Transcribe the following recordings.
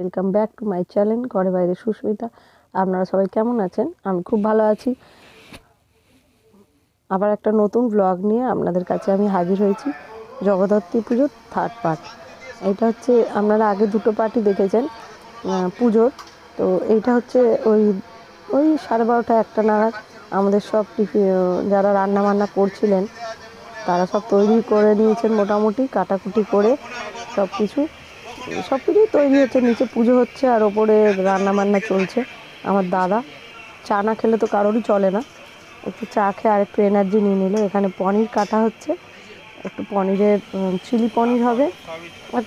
Welcome back to my channel ঘরে বাইরে সুস্মিতা। আপনারা সবাই কেমন আছেন? আমি খুব ভালো আছি। আবার একটা নতুন ব্লগ নিয়ে আপনাদের কাছে আমি হাজির হয়েছি, জগদ্ধাত্রী পুজোর থার্ড পার্ট এটা হচ্ছে, আপনারা আগে দুটো পার্টই দেখেছেন পুজোর। তো এইটা হচ্ছে ওই ওই সাড়ে বারোটা একটা নাগাদ আমাদের সব টিফি যারা রান্না বান্না করছিলেন, তারা সব তৈরি করে নিয়েছেন মোটামুটি, কাটাকুটি করে সব কিছু সব কিছুই তৈরি হচ্ছে, নিচে পুজো হচ্ছে আর ওপরে রান্না বান্না চলছে। আমার দাদা, চা না খেলে তো কারোরই চলে না। একটু চা খেয়ে আর একটু এনার্জি নিয়ে নিল। এখানে পনির কাটা হচ্ছে। একটু পনিরের চিলি পনির হবে। আর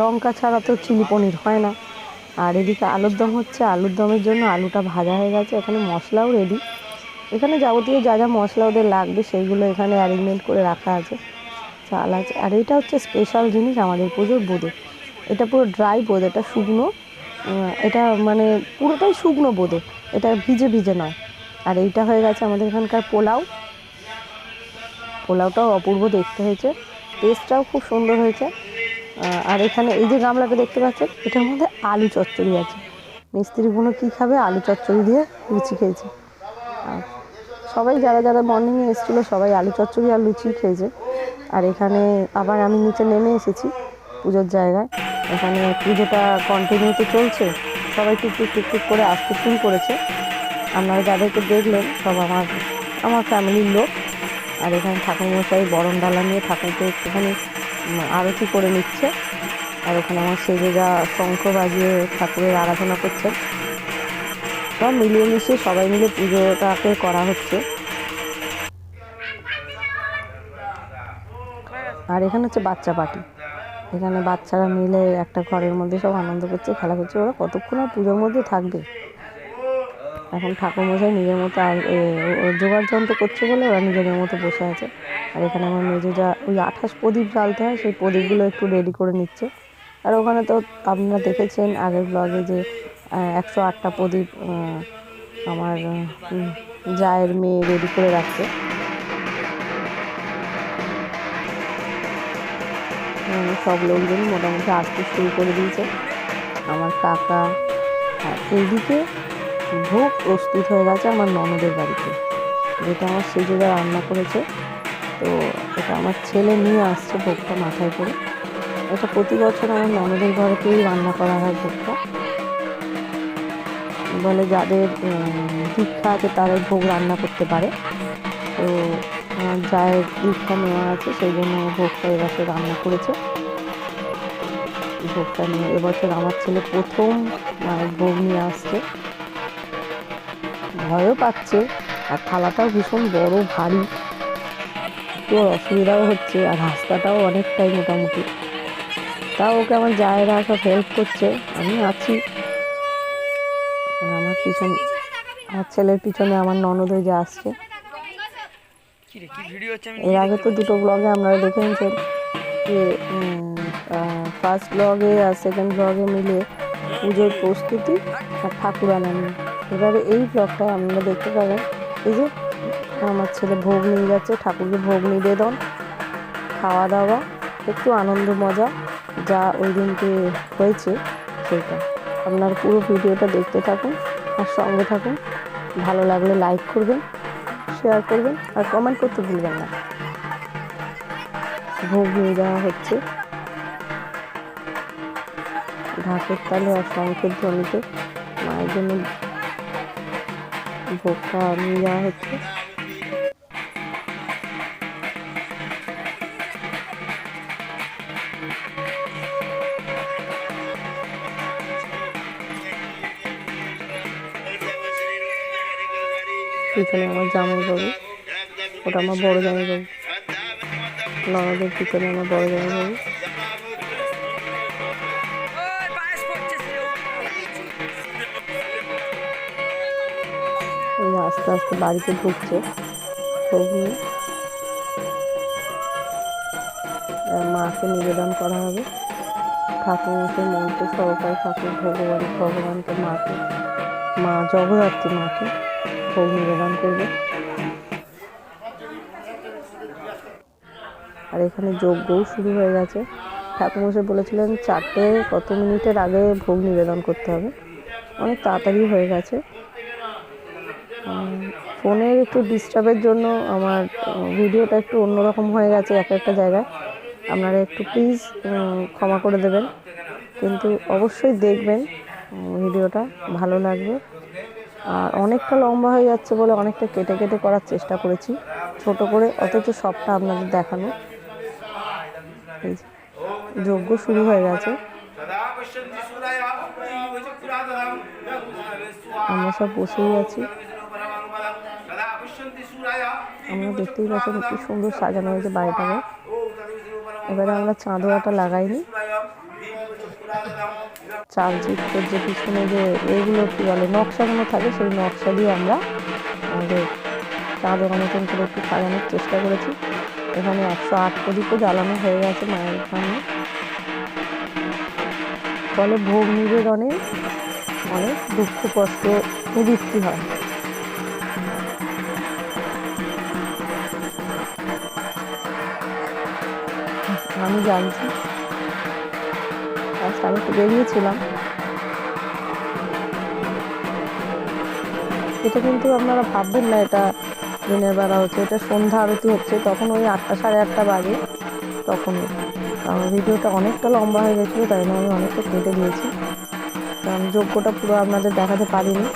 লঙ্কা ছাড়া তো চিলি পনির হয় না। আর এদিকে আলুর দম হচ্ছে। আলুর দমের জন্য আলুটা ভাজা হয়ে গেছে। এখানে মশলাও রেডি এখানে যাবতীয় যা যা মশলা ওদের লাগবে সেইগুলো এখানে অ্যারেঞ্জমেন্ট করে রাখা আছে। চাল আছে। আর এটা হচ্ছে স্পেশাল জিনিস আমাদের পুজোর বোঁদে। এটা পুরো ড্রাই বোঁদে, এটা শুকনো। এটা মানে পুরোটাই শুকনো বোঁদে। এটা ভিজে ভিজে নয়। আর এইটা হয়ে গেছে আমাদের এখানকার পোলাও। পোলাওটাও অপূর্ব দেখতে হয়েছে। টেস্টটাও খুব সুন্দর হয়েছে। আর এখানে এই যে গামলাটা দেখতে পাচ্ছেন, এটার মধ্যে আলু চচ্চড়ি আছে। মিস্ত্রিগুলো কী খাবে? আলু চচ্চড়ি দিয়ে লুচি খেয়েছে। আর সবাই যারা যারা মর্নিংয়ে এসেছিল, সবাই আলু চচ্চড়ি আর লুচি খেয়েছে। আর এখানে আবার আমি নিচে নেমে এসেছি পুজোর জায়গায়। এখানে পুজোটা কন্টিনিউতে চলছে। সবাই টুকটুক টুকটুক করে আসতে শুরু করেছে। আপনারা যাদেরকে দেখলেন, সব আমার আমার ফ্যামিলির লোক। আর এখানে ঠাকুরমশাই বরণ ডালা নিয়ে ঠাকুরকে একটুখানি আরতি করে নিচ্ছে। আর ওখানে আমার সেজেরা শঙ্খ বাজিয়ে ঠাকুরের আরাধনা করছেন। সব মিলিয়ে মিশিয়ে সবাই মিলে পুজোটাকে করা হচ্ছে। আর এখানে হচ্ছে বাচ্চা পার্টি। এখানে বাচ্চারা মিলে একটা ঘরের মধ্যে সব আনন্দ করছে, খেলা করছে। ওরা কতক্ষণ আর পুজোর মধ্যে থাকবে? এখন ঠাকুরমশাই নিজের মতো জোগাড় যন্ত্র করছে বলে ওরা নিজেদের মতো বসে আছে। আর এখানে আমার মেজো যা, ওই আঠাশ প্রদীপ জ্বালতে হয়, সেই প্রদীপগুলো একটু রেডি করে নিচ্ছে। আর ওখানে তো আপনারা দেখেছেন আগের ব্লগে যে একশো আটটা প্রদীপ আমার জায়ের মেয়ে রেডি করে রাখছে। সব লোকজন মোটামুটি আসতে শুরু করে দিয়েছে। আমার কাকা আর এইদিকে ভোগ প্রস্তুত হয়ে গেছে আমার ননদের বাড়িতে, যেটা আমার সেজুরা রান্না করেছে। তো এটা আমার ছেলে নিয়ে আসছে ভোগটা মাথায় করে। এটা প্রতি বছর আমার ননদের ঘরেতেই রান্না করা হয় ভোগটা। বলে যাদের দীক্ষা আছে এই ভোগ রান্না করতে পারে। তো যায়ের দীক্ষা নেওয়া আছে, সেই জন্য ভোগটা এবছর রান্না করেছে। ভোগটা নিয়ে এবছর আমার ছেলে প্রথম মায়ের ভোগ নিয়ে আসছে। ভয়ও পাচ্ছে, আর থালাটাও ভীষণ বড়, ভারী। ওর অসুবিধাও হচ্ছে, আর রাস্তাটাও অনেকটাই মোটামুটি। তাও ওকে আমার জায়েরা সব হেল্প করছে, আমি আছি। আমার পিছনে, আমার ছেলের পিছনে আমার ননদ ওই যে আসছে কি রে কি ভিডিও হচ্ছে আমি এর আগে তো দুটো ব্লগে আপনারা দেখে নিয়েছেন যে ফার্স্ট ব্লগে আর সেকেন্ড ব্লগে মিলে পুজোর প্রস্তুতি আর ঠাকুর আনানি। এবারে এই ব্লগটা আপনারা দেখতে পাবেন। এই যে আমার ছেলে ভোগ নিয়ে যাচ্ছে ঠাকুরকে ভোগ নিবেদন খাওয়া দাওয়া একটু আনন্দ মজা যা ওই দিনকে হয়েছে সেটা আপনার পুরো ভিডিওটা দেখতে থাকুন আর সঙ্গে থাকুন। ভালো লাগলে লাইক করবেন। শেয়ার করবেন আর কমেন্ট করতে ভুলবেন না। ভোগ নিয়ে যাওয়া হচ্ছে। ঢাকের তালে আর শঙ্কের ধ্বনিতে মায়ের জন্য ভোগটা নিয়ে যাওয়া হচ্ছে। পিছনে আমার জামাই বাবু। ওটা আমার বড় জামাই বাবু। ননদের পিছনে আমার বড় জামাই বাবু। আস্তে আস্তে বাড়িতে ঢুকছে। মাকে নিবেদন করা হবে। ঠাকুর মশাই মন্ত্র সহকারে ঠাকুর ভগবান, ভগবানকে মাকে, মা জগদ্ধাত্রী মাকে। ভোগ নিবেদন করবে। আর এখানে যজ্ঞও শুরু হয়ে গেছে। ঠাকুমশাই বলেছিলেন চারটে কত মিনিটের আগে ভোগ নিবেদন করতে হবে। অনেক তাড়াতাড়ি হয়ে গেছে। ফোনের একটু ডিস্টার্বের জন্য আমার ভিডিওটা একটু অন্যরকম হয়ে গেছে এক একটা জায়গায়। আপনারা একটু প্লিজ ক্ষমা করে দেবেন। কিন্তু অবশ্যই দেখবেন ভিডিওটা ভালো লাগবে। আর অনেকটা লম্বা হয়ে যাচ্ছে বলে অনেকটা কেটে কেটে করার চেষ্টা করেছি। ছোট করে, অথচ সবটা আপনাদের দেখানো। যোগ্য শুরু হয়ে গেছে। আমরা সব বসেই আছি। আমরা দেখতেই পাচ্ছি খুব সুন্দর সাজানো হয়েছে বাড়িটাকে। এবারে আমরা চাঁদোয়াটা লাগাইনি। চাল চিত্রের যে পিছনে যে এগুলো কী বলে, নকশাগুলো থাকে, সেই নকশা দিয়ে আমরা আমাদের চাঁদের মতন করে একটু সাজানোর চেষ্টা করেছি। এখানে একশো আট প্রদীপও জ্বালানো হয়ে গেছে মায়ের সামনে। ফলে ভোগ নিবেদনে অনেক দুঃখ, কষ্ট নিবৃত্তি হয়। আমি জানছি আজকে আমি একটু বেরিয়েছিলাম। এটা কিন্তু আপনারা ভাববেন না, এটা দিনের বেলা হচ্ছে, এটা সন্ধ্যা আরতি হচ্ছে, তখন ওই আটটা সাড়ে আটটা বাজে তখন কারণ ভিডিওটা অনেকটা লম্বা হয়ে গেছিল, তাই জন্য আমি অনেকটা কেটে দিয়েছি। কারণ যোগ্যটা পুরো আপনাদের দেখাতে পারিনি।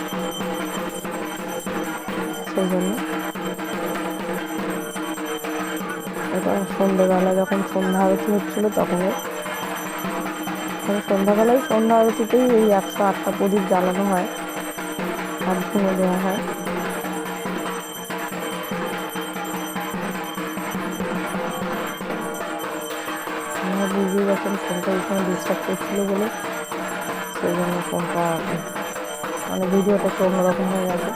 সেই জন্য। এটা সন্ধ্যেবেলা যখন সন্ধ্যা আরতি হচ্ছিল তখন তবে সন্ধ্যাবেলায় সন্ধ্যা আরতিতেই এই একশো আটটা প্রদীপ জ্বালানো হয় আর ধুনো দেওয়া হয়। আমার বুঝতেই পারছেন ফোনটা এখানে ডিস্টার্ব করছিল বলে সেই জন্য ফোনটা মানে ভিডিওটা একটু অন্যরকম হয়ে গেছে।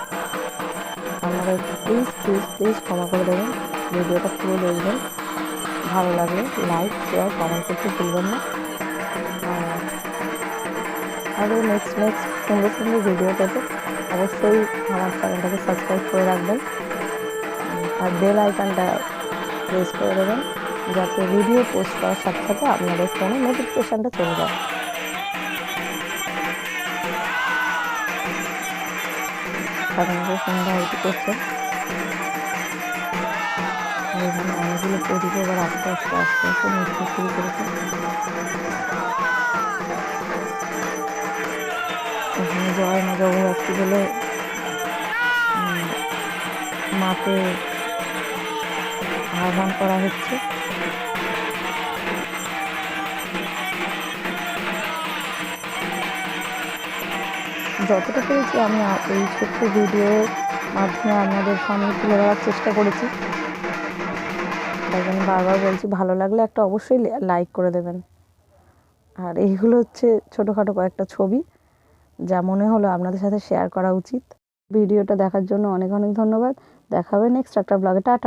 আপনারা একটু প্লিজ প্লিজ প্লিজ ক্ষমা করে দেবেন। ভিডিওটা পুরো দেখবেন। ভালো লাগলে লাইক শেয়ার কমেন্ট করতে ভুলবেন না। আরও নেক্সট নেক্সট সুন্দর সুন্দর ভিডিও পেতে অবশ্যই আমার চ্যানেলটাকে সাবস্ক্রাইব করে রাখবেন। আর বেল আইকনটা প্রেস করে দেবেন, যাতে ভিডিও পোস্ট করার সাথে সাথে আপনাদের ফোনে নোটিফিকেশানটা চলে যায়। এবার আস্তে আস্তে আস্তে আস্তে করেছে। জয় মা বলে উম, মাকে আহ্বান করা হচ্ছে। যতটা পেরেছি আমি এই ছোট্ট ভিডিও মাধ্যমে আপনাদের সামনে তুলে ধরার চেষ্টা করেছি। তাই জন্য বারবার বলছি ভালো লাগলে একটা অবশ্যই লাইক করে দেবেন। আর এইগুলো হচ্ছে ছোটোখাটো কয়েকটা ছবি। যা মনে হলো আপনাদের সাথে শেয়ার করা উচিত। ভিডিওটা দেখার জন্য অনেক অনেক ধন্যবাদ। দেখা হবে নেক্সট একটা ব্লগে টাটা!